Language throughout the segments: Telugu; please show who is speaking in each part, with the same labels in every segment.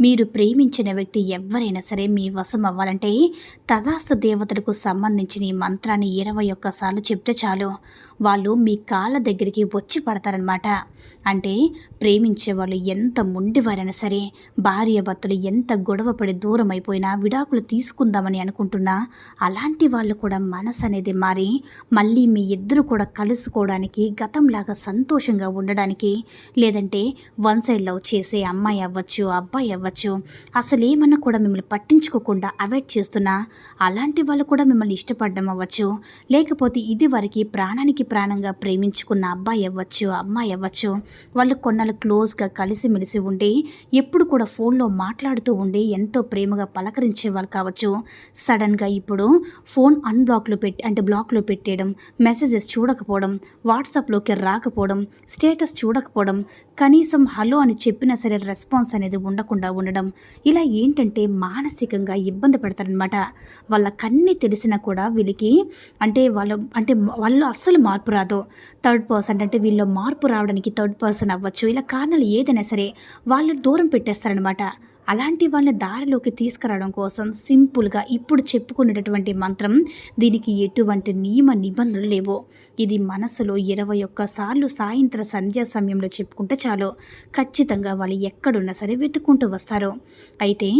Speaker 1: మీరు ప్రేమించిన వ్యక్తి ఎవరైనా సరే మీ వశం అవ్వాలంటే తదాస్త దేవతలకు సంబంధించిన ఈ మంత్రాన్ని ఇరవై ఒక్కసార్లు చెప్తే చాలు. వాళ్ళు మీ కాళ్ళ దగ్గరికి వచ్చి పడతారనమాట అంటే ప్రేమించే వాళ్ళు ఎంత మొండివారైనా సరే భార్య భర్తలు ఎంత గొడవపడి దూరం అయిపోయినా విడాకులు తీసుకుందామని అనుకుంటున్నా అలాంటి వాళ్ళు కూడా మనసు అనేది మారి మళ్ళీ మీ ఇద్దరు కూడా కలుసుకోవడానికి గతంలాగా సంతోషంగా ఉండడానికి లేదంటే వన్ సైడ్ లవ్ చేసే అమ్మాయి అవ్వచ్చు అబ్బాయి అవ్వచ్చు అసలు ఏమన్నా కూడా మిమ్మల్ని పట్టించుకోకుండా అవాయిడ్ చేస్తున్నా అలాంటి వాళ్ళు కూడా మిమ్మల్ని ఇష్టపడడం అవ్వచ్చు లేకపోతే ఇది వరకు ప్రాణానికి ప్రాణంగా ప్రేమించుకున్న అబ్బాయి అవ్వచ్చు అమ్మాయి అవ్వచ్చు వాళ్ళు కొన్న వాళ్ళు క్లోజ్గా కలిసిమెలిసి ఉండి ఎప్పుడు కూడా ఫోన్లో మాట్లాడుతూ ఉండి ఎంతో ప్రేమగా పలకరించే వాళ్ళు కావచ్చు. సడన్గా ఇప్పుడు ఫోన్ అన్బ్లాక్లో పెట్టి అంటే బ్లాక్లో పెట్టేయడం మెసేజెస్ చూడకపోవడం వాట్సాప్లోకి రాకపోవడం స్టేటస్ చూడకపోవడం కనీసం హలో అని చెప్పినా సరే రెస్పాన్స్ అనేది ఉండకుండా ఉండడం ఇలా ఏంటంటే మానసికంగా ఇబ్బంది పడతారనమాట వాళ్ళ కన్నీ తెలిసినా కూడా వీళ్ళకి అంటే వాళ్ళ అంటే వాళ్ళు అస్సలు మార్పు రాదు. థర్డ్ పర్సన్ అంటే వీళ్ళు మార్పు రావడానికి థర్డ్ పర్సన్ అవ్వచ్చు ఇలా కారణాలు ఏదైనా సరే వాళ్ళు దూరం పెట్టేస్తారనమాట అలాంటి వాళ్ళని దారిలోకి తీసుకురావడం కోసం సింపుల్గా ఇప్పుడు చెప్పుకునేటటువంటి మంత్రం దీనికి ఎటువంటి నియమ నిబంధనలు లేవు. ఇది మనసులో ఇరవై ఒక్కసార్లు సాయంత్రం సంధ్యా సమయంలో చెప్పుకుంటే చాలు. ఖచ్చితంగా వాళ్ళు ఎక్కడున్నా సరే వెతుక్కుంటూ వస్తారు. అయితే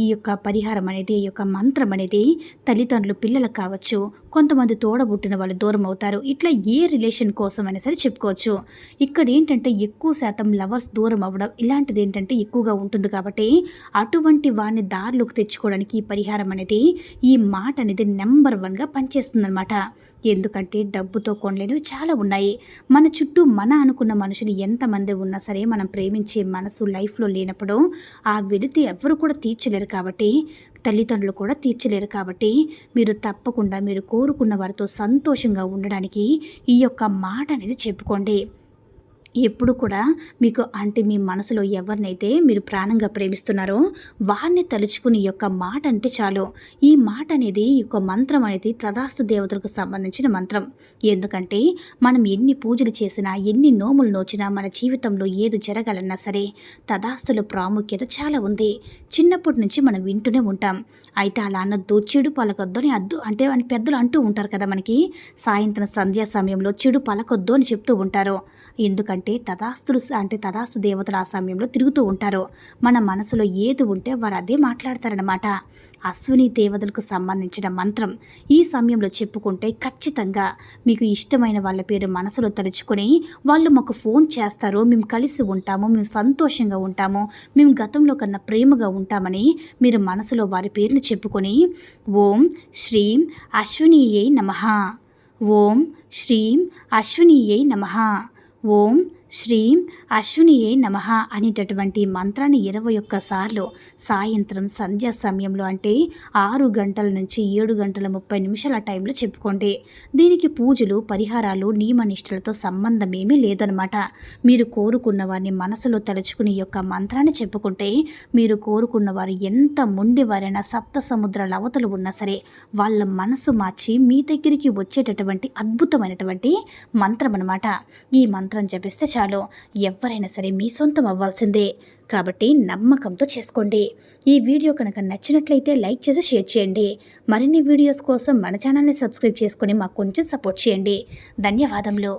Speaker 1: ఈ యొక్క పరిహారం అనేది ఈ యొక్క మంత్రం అనేది తల్లిదండ్రులు పిల్లలకు కావచ్చు కొంతమంది తోడబుట్టిన వాళ్ళు దూరం అవుతారు. ఇట్లా ఏ రిలేషన్ కోసం అయినా సరే చెప్పుకోవచ్చు. ఇక్కడ ఏంటంటే ఎక్కువ శాతం లవర్స్ దూరం అవ్వడం ఇలాంటిది ఏంటంటే ఎక్కువగా ఉంటుంది కాబట్టి అటువంటి వారిని దారిలోకి తెచ్చుకోవడానికి ఈ పరిహారం అనేది ఈ మాట అనేది నెంబర్ వన్గా పనిచేస్తుందన్నమాట. ఎందుకంటే డబ్బుతో కొనలేనివి చాలా ఉన్నాయి. మన చుట్టూ మన అనుకున్న మనుషులు ఎంతమంది ఉన్నా సరే మనం ప్రేమించే మనసు లైఫ్లో లేనప్పుడు ఆ వెలితి ఎవరు కూడా తీర్చలేరు కాబట్టి తల్లిదండ్రులు కూడా తీర్చలేరు కాబట్టి మీరు తప్పకుండా మీరు కోరుకున్న వారితో సంతోషంగా ఉండడానికి ఈ యొక్క మాట అనేది చెప్పుకోండి. ఎప్పుడు కూడా మీకు అంటే మీ మనసులో ఎవరినైతే మీరు ప్రాణంగా ప్రేమిస్తున్నారో వారిని తలుచుకుని యొక్క మాట అంటే చాలు. ఈ మాట అనేది యొక్క మంత్రం అనేది తదాస్తు దేవతలకు సంబంధించిన మంత్రం. ఎందుకంటే మనం ఎన్ని పూజలు చేసినా ఎన్ని నోములు నోచినా మన జీవితంలో ఏది జరగాలన్నా సరే తదాస్తుల ప్రాముఖ్యత చాలా ఉంది. చిన్నప్పటి నుంచి మనం వింటూనే ఉంటాం. అయితే అలా అన్నద్దు చెడు పలకొద్దు అని అద్దు అంటే అని పెద్దలు అంటూ ఉంటారు కదా మనకి. సాయంత్రం సంధ్యా సమయంలో చెడు పలకొద్దు అని చెప్తూ ఉంటారు. ఎందుకంటే అంటే తదాస్తులు అంటే తదాస్తు దేవతలు ఆ సమయంలో తిరుగుతూ ఉంటారు. మన మనసులో ఏది ఉంటే వారు అదే మాట్లాడతారనమాట అశ్విని దేవతలకు సంబంధించిన మంత్రం ఈ సమయంలో చెప్పుకుంటే ఖచ్చితంగా మీకు ఇష్టమైన వాళ్ళ పేరు మనసులో తలుచుకొని వాళ్ళు మాకు ఫోన్ చేస్తారు. మేము కలిసి ఉంటాము మేము సంతోషంగా ఉంటాము మేము గతంలో కన్నా ప్రేమగా ఉంటామని మీరు మనసులో వారి పేరును చెప్పుకొని ఓం శ్రీం అశ్వినీయై నమ. ఓం శ్రీం అశ్వినీయై నమ. ఓం శ్రీం అశ్వినియే నమ అనేటటువంటి మంత్రాన్ని ఇరవై ఒక్కసార్లు సాయంత్రం సంధ్యా సమయంలో అంటే ఆరు గంటల నుంచి ఏడు గంటల ముప్పై నిమిషాల టైంలో చెప్పుకోండి. దీనికి పూజలు పరిహారాలు నియమనిష్టలతో సంబంధం ఏమీ లేదనమాట మీరు కోరుకున్న వారిని మనసులో తలుచుకుని యొక్క మంత్రాన్ని చెప్పుకుంటే మీరు కోరుకున్న వారు ఎంత మొండివారైనా సప్త సముద్రాల అవతలు ఉన్నా సరే వాళ్ళ మనసు మార్చి మీ దగ్గరికి వచ్చేటటువంటి అద్భుతమైనటువంటి మంత్రం అనమాట ఈ మంత్రం జపిస్తే చాలు ఎవరైనా సరే మీ సొంతం అవ్వాల్సిందే. కాబట్టి నమ్మకంతో చేసుకోండి. ఈ వీడియో కనుక నచ్చినట్లయితే లైక్ చేసి షేర్ చేయండి. మరిన్ని వీడియోస్ కోసం మన ఛానల్ని సబ్స్క్రైబ్ చేసుకొని మాకు కొంచెం సపోర్ట్ చేయండి. ధన్యవాదములు.